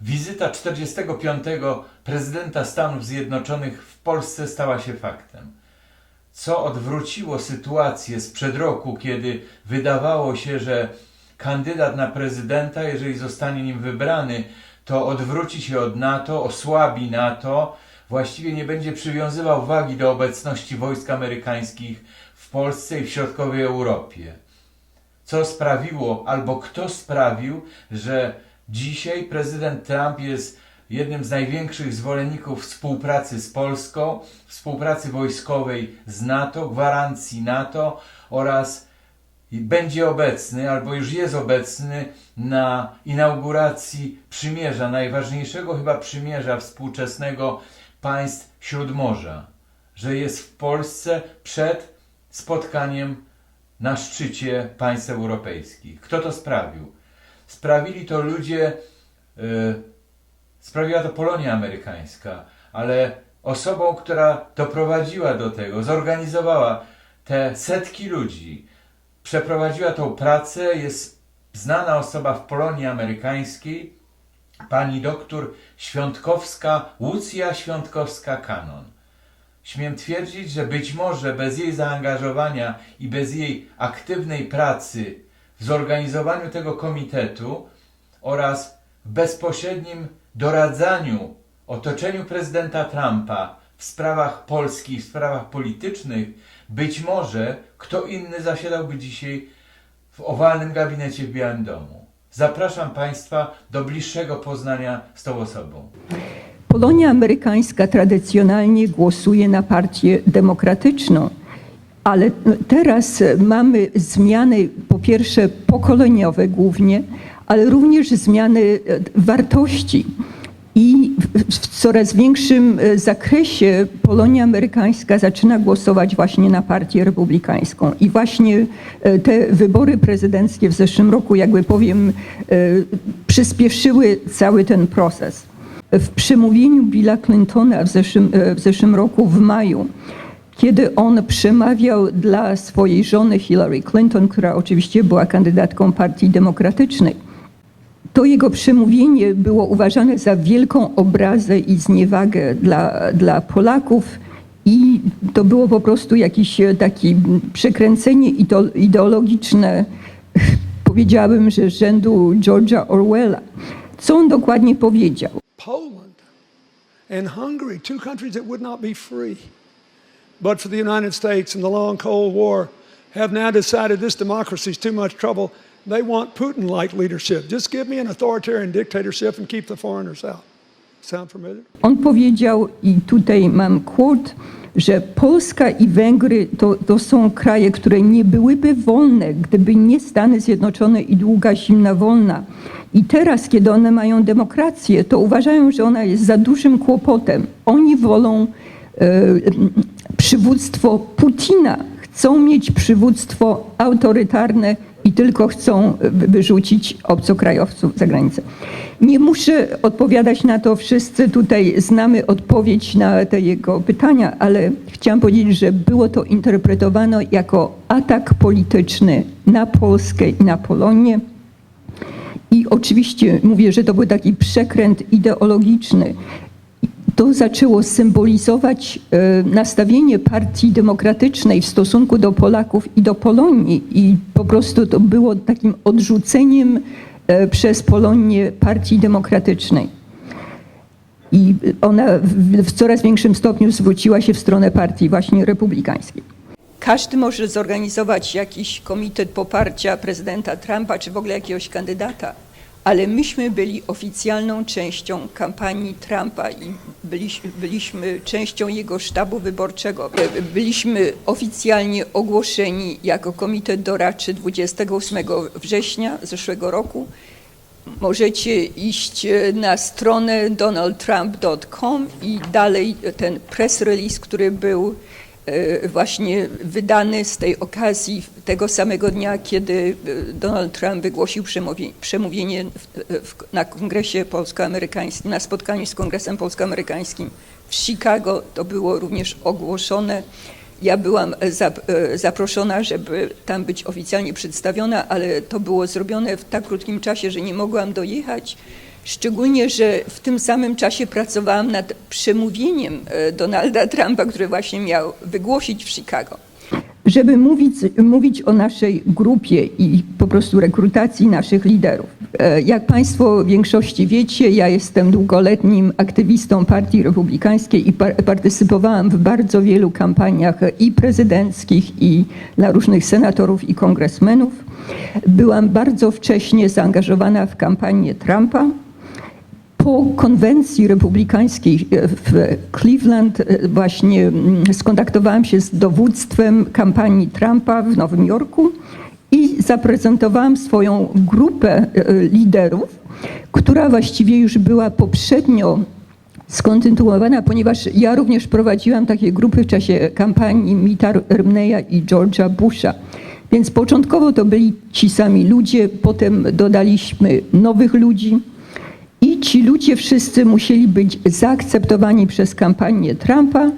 Wizyta 45. prezydenta Stanów Zjednoczonych w Polsce stała się faktem. Co odwróciło sytuację sprzed roku, kiedy wydawało się, że kandydat na prezydenta, jeżeli zostanie nim wybrany, to odwróci się od NATO, osłabi NATO, właściwie nie będzie przywiązywał wagi do obecności wojsk amerykańskich w Polsce i w środkowej Europie co sprawiło, albo kto sprawił, że dzisiaj prezydent Trump jest jednym z największych zwolenników współpracy z Polską, współpracy wojskowej z NATO, gwarancji NATO oraz będzie obecny, albo już jest obecny na inauguracji przymierza, najważniejszego chyba przymierza współczesnego państw Śródmorza, że jest w Polsce przed spotkaniem na szczycie państw europejskich. Kto to sprawił? Sprawili to ludzie, y, sprawiła to Polonia amerykańska, ale osobą, która doprowadziła do tego, zorganizowała te setki ludzi, przeprowadziła tą pracę, jest znana osoba w Polonii amerykańskiej, pani doktor Świątkowska, Łucja Świątkowska-Kanon. Śmiem twierdzić, że być może bez jej zaangażowania i bez jej aktywnej pracy w zorganizowaniu tego komitetu oraz bezpośrednim doradzaniu otoczeniu prezydenta Trumpa w sprawach polskich, w sprawach politycznych, być może kto inny zasiadałby dzisiaj w owalnym gabinecie w Białym Domu. Zapraszam Państwa do bliższego poznania z tą osobą. Polonia amerykańska tradycjonalnie głosuje na partię demokratyczną, ale teraz mamy zmiany, po pierwsze pokoleniowe głównie, ale również zmiany e, wartości. I w- coraz większym e, zakresie Polonia amerykańska zaczyna głosować właśnie na partię republikańską. I właśnie e, te wybory prezydenckie w zeszłym roku, jakby powiem, przyspieszyły cały ten proces. W przemówieniu Billa Clintona w zeszłym, w zeszłym roku, w maju, kiedy on przemawiał dla swojej żony Hillary Clinton, która oczywiście była kandydatką Partii Demokratycznej, to jego przemówienie było uważane za wielką obrazę i zniewagę dla, dla Polaków. I to było po prostu jakieś e, takie przekręcenie ideo- ideologiczne, powiedziałabym, że rzędu George'a Orwella. Co on dokładnie powiedział? Poland and Hungary, two countries that would not be free, but for the United States and the long Cold War, have now decided this democracy is too much trouble. They want Putin like leadership. Just give me an authoritarian dictatorship and keep the foreigners out. Sound familiar? On powiedział, i tutaj mam quote, że Polska i Węgry to, to są kraje, które nie byłyby wolne, gdyby nie Stany Zjednoczone i długa zimna wolna. I teraz, kiedy one mają demokrację, to uważają, że ona jest za dużym kłopotem. Oni wolą e, przywództwo Putina, chcą mieć przywództwo autorytarne i tylko chcą wy- wyrzucić obcokrajowców za granicę. Nie muszę odpowiadać na to, wszyscy tutaj znamy odpowiedź na te jego pytania, ale chciałam powiedzieć, że było to interpretowane jako atak polityczny na Polskę i na Polonię. I oczywiście mówię, że to był taki przekręt ideologiczny. To zaczęło symbolizować e, nastawienie partii demokratycznej w stosunku do Polaków i do Polonii. I po prostu to było takim odrzuceniem e, przez Polonię partii demokratycznej. I ona w, coraz większym stopniu zwróciła się w stronę partii właśnie republikańskiej. Każdy może zorganizować jakiś komitet poparcia prezydenta Trumpa, czy w ogóle jakiegoś kandydata, ale myśmy byli oficjalną częścią kampanii Trumpa i byliśmy, byliśmy częścią jego sztabu wyborczego. Byliśmy oficjalnie ogłoszeni jako komitet doradczy 28 września zeszłego roku. Możecie iść e, na stronę donaldtrump.com i dalej ten press release, który był właśnie wydany z tej okazji tego samego dnia, kiedy e, Donald Trump wygłosił przemówie- przemówienie w, na kongresie polsko-amerykańskim, na spotkaniu z kongresem polsko-amerykańskim w Chicago. To było również ogłoszone. Ja byłam zap- e, zaproszona, żeby tam być oficjalnie przedstawiona, ale to było zrobione w tak krótkim czasie, że nie mogłam dojechać. Szczególnie, że w tym samym czasie pracowałam nad przemówieniem e, Donalda Trumpa, które właśnie miał wygłosić w Chicago. Żeby mówić, mówić o naszej grupie i po prostu rekrutacji naszych liderów. E, Jak Państwo w większości wiecie, ja jestem długoletnim aktywistą Partii Republikańskiej i par- partycypowałam w bardzo wielu kampaniach i prezydenckich, i dla różnych senatorów i kongresmenów. Byłam bardzo wcześnie zaangażowana w kampanię Trumpa. Po konwencji republikańskiej e, w Cleveland e, właśnie mm, skontaktowałam się z dowództwem kampanii Trumpa w Nowym Jorku i zaprezentowałam swoją grupę e, liderów, która właściwie już była poprzednio skontynuowana, ponieważ ja również prowadziłam takie grupy w czasie kampanii Mita Romneya i George'a Busha. Więc początkowo to byli ci sami ludzie, potem dodaliśmy nowych ludzi. Ci ludzie wszyscy musieli być zaakceptowani przez kampanię Trumpa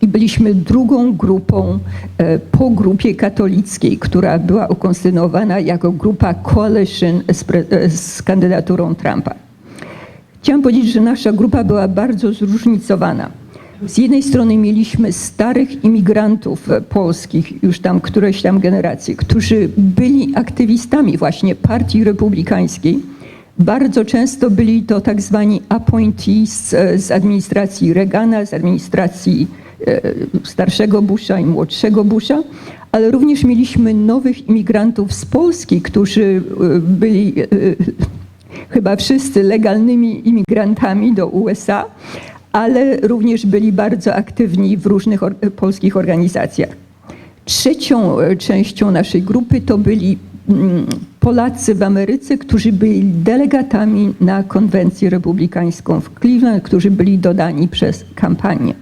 i byliśmy drugą grupą e, po grupie katolickiej, która była ukonstytuowana jako grupa coalition e, z kandydaturą Trumpa. Chciałam powiedzieć, że nasza grupa była bardzo zróżnicowana. Z jednej strony mieliśmy starych imigrantów polskich, już tam któreś tam generacje, którzy byli aktywistami właśnie Partii Republikańskiej. Bardzo często byli to tak zwani appointees e, z administracji Reagana, z administracji e, starszego Busha i młodszego Busha, ale również mieliśmy nowych imigrantów z Polski, którzy e, byli chyba wszyscy legalnymi imigrantami do USA, ale również byli bardzo aktywni w różnych polskich organizacjach. Trzecią częścią naszej grupy to byli Polacy w Ameryce, którzy byli delegatami na konwencję republikańską w Cleveland, którzy byli dodani przez kampanię.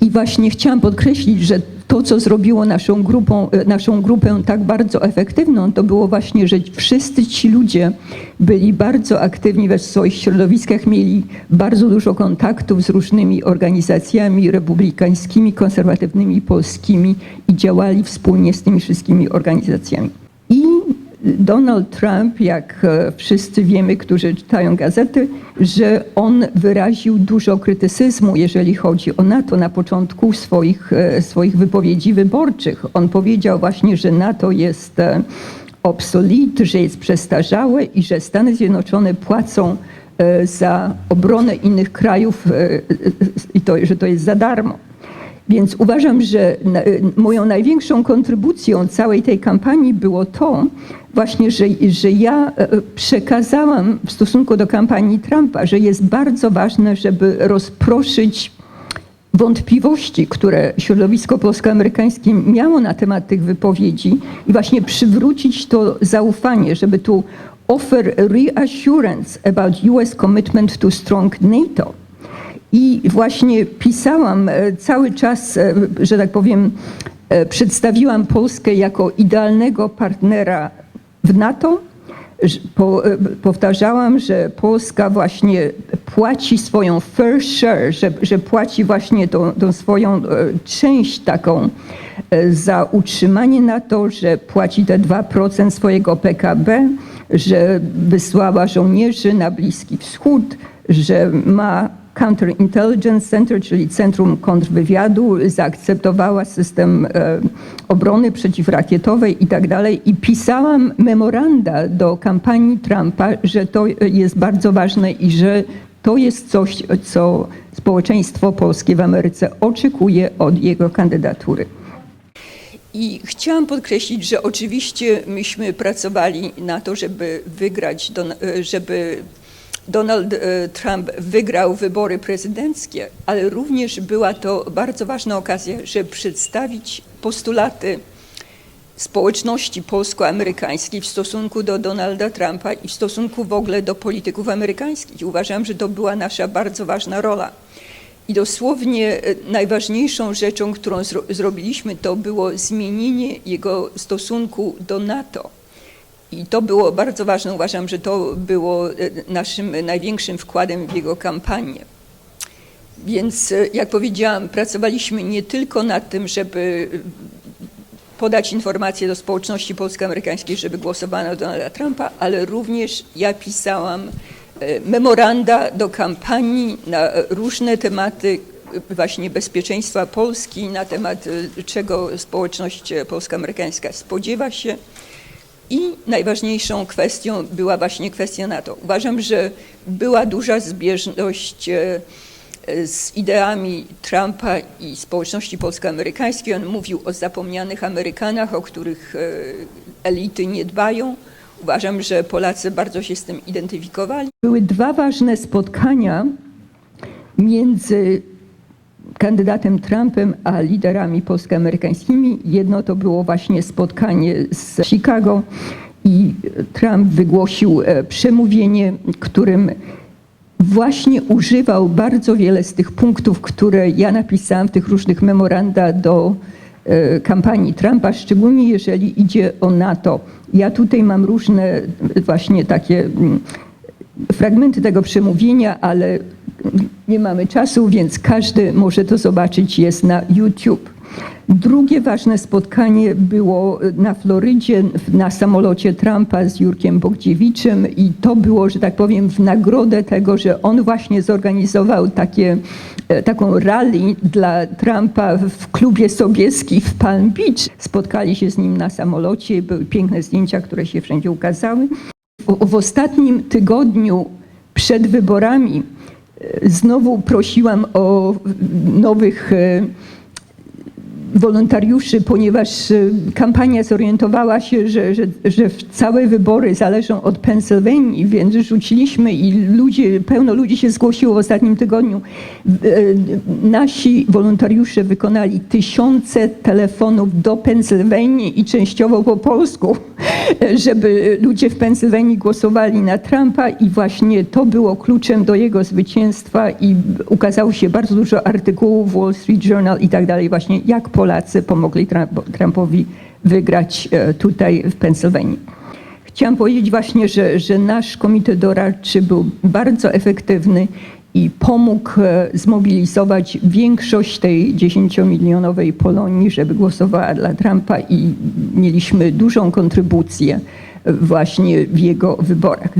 I właśnie chciałam podkreślić, że to, co zrobiło naszą, grupą, naszą grupę tak bardzo efektywną, to było właśnie, że wszyscy ci ludzie byli bardzo aktywni we swoich środowiskach, mieli bardzo dużo kontaktów z różnymi organizacjami republikańskimi, konserwatywnymi, polskimi i działali wspólnie z tymi wszystkimi organizacjami. Donald Trump, jak e, wszyscy wiemy, którzy czytają gazety, że on wyraził dużo krytycyzmu, jeżeli chodzi o NATO na początku swoich, e, swoich wypowiedzi wyborczych. On powiedział właśnie, że NATO jest e, obsolete, że jest przestarzałe i że Stany Zjednoczone płacą za obronę innych krajów i to, że to jest za darmo. Więc uważam, że na- moją największą kontrybucją całej tej kampanii było to właśnie, że, że ja e, przekazałam w stosunku do kampanii Trumpa, że jest bardzo ważne, żeby rozproszyć wątpliwości, które środowisko polsko-amerykańskie miało na temat tych wypowiedzi i właśnie przywrócić to zaufanie, żeby tu offer reassurance about US commitment to strong NATO. I właśnie pisałam e, cały czas, e, że tak powiem, e, przedstawiłam Polskę jako idealnego partnera w NATO. Po, powtarzałam, że Polska właśnie płaci swoją fair share, że, że płaci właśnie tą, tą swoją część taką za utrzymanie NATO, że płaci te 2% swojego PKB, że wysłała żołnierzy na Bliski Wschód, że ma Counterintelligence Center, czyli Centrum Kontrwywiadu, zaakceptowała system e, obrony przeciwrakietowej i tak dalej. I pisałam memoranda do kampanii Trumpa, że to jest bardzo ważne i że to jest coś, co społeczeństwo polskie w Ameryce oczekuje od jego kandydatury. I chciałam podkreślić, że oczywiście myśmy pracowali na to, żeby wygrać, e, żeby Donald e, Trump wygrał wybory prezydenckie, ale również była to bardzo ważna okazja, żeby przedstawić postulaty społeczności polsko-amerykańskiej w stosunku do Donalda Trumpa i w stosunku w ogóle do polityków amerykańskich. Uważam, że to była nasza bardzo ważna rola. I dosłownie e, najważniejszą rzeczą, którą zro zrobiliśmy, to było zmienienie jego stosunku do NATO. I to było bardzo ważne. Uważam, że to było e, naszym największym wkładem w jego kampanię. Więc, e, jak powiedziałam, pracowaliśmy nie tylko nad tym, żeby podać informacje do społeczności polsko-amerykańskiej, żeby głosowano na Donalda Trumpa, ale również ja pisałam e, memoranda do kampanii na różne tematy e, właśnie bezpieczeństwa Polski, na temat e, czego społeczność e, polsko-amerykańska spodziewa się. I najważniejszą kwestią była właśnie kwestia NATO. Uważam, że była duża zbieżność e, z ideami Trumpa i społeczności polsko-amerykańskiej. On mówił o zapomnianych Amerykanach, o których e, elity nie dbają. Uważam, że Polacy bardzo się z tym identyfikowali. Były dwa ważne spotkania między kandydatem Trumpem a liderami polsko-amerykańskimi. Jedno to było właśnie spotkanie z Chicago i Trump wygłosił e, przemówienie, którym właśnie używał bardzo wiele z tych punktów, które ja napisałam w tych różnych memoranda do e, kampanii Trumpa, szczególnie jeżeli idzie o NATO. Ja tutaj mam różne właśnie takie fragmenty tego przemówienia, ale nie mamy czasu, więc każdy może to zobaczyć, jest na YouTube. Drugie ważne spotkanie było na Florydzie na samolocie Trumpa z Jurkiem Bogdziewiczem i to było, że tak powiem, w nagrodę tego, że on właśnie zorganizował takie, e, taką rally dla Trumpa w klubie Sobieski w Palm Beach. Spotkali się z nim na samolocie, były piękne zdjęcia, które się wszędzie ukazały. W, w ostatnim tygodniu przed wyborami znowu prosiłam o nowych e, wolontariuszy, ponieważ e, kampania zorientowała się, że, że, że całe wybory zależą od Pensylwanii, więc rzuciliśmy i ludzie, pełno ludzi się zgłosiło w ostatnim tygodniu. E, Nasi wolontariusze wykonali tysiące telefonów do Pensylwanii i częściowo po polsku, żeby ludzie w Pensylwanii głosowali na Trumpa i właśnie to było kluczem do jego zwycięstwa i ukazało się bardzo dużo artykułów w Wall Street Journal i tak dalej właśnie jak Polacy pomogli Trump- Trumpowi wygrać e, tutaj w Pensylwanii. Chciałam powiedzieć właśnie, że, że nasz komitet doradczy był bardzo efektywny i pomógł e, zmobilizować większość tej 10-milionowej Polonii, żeby głosowała dla Trumpa i mieliśmy dużą kontrybucję właśnie w jego wyborach.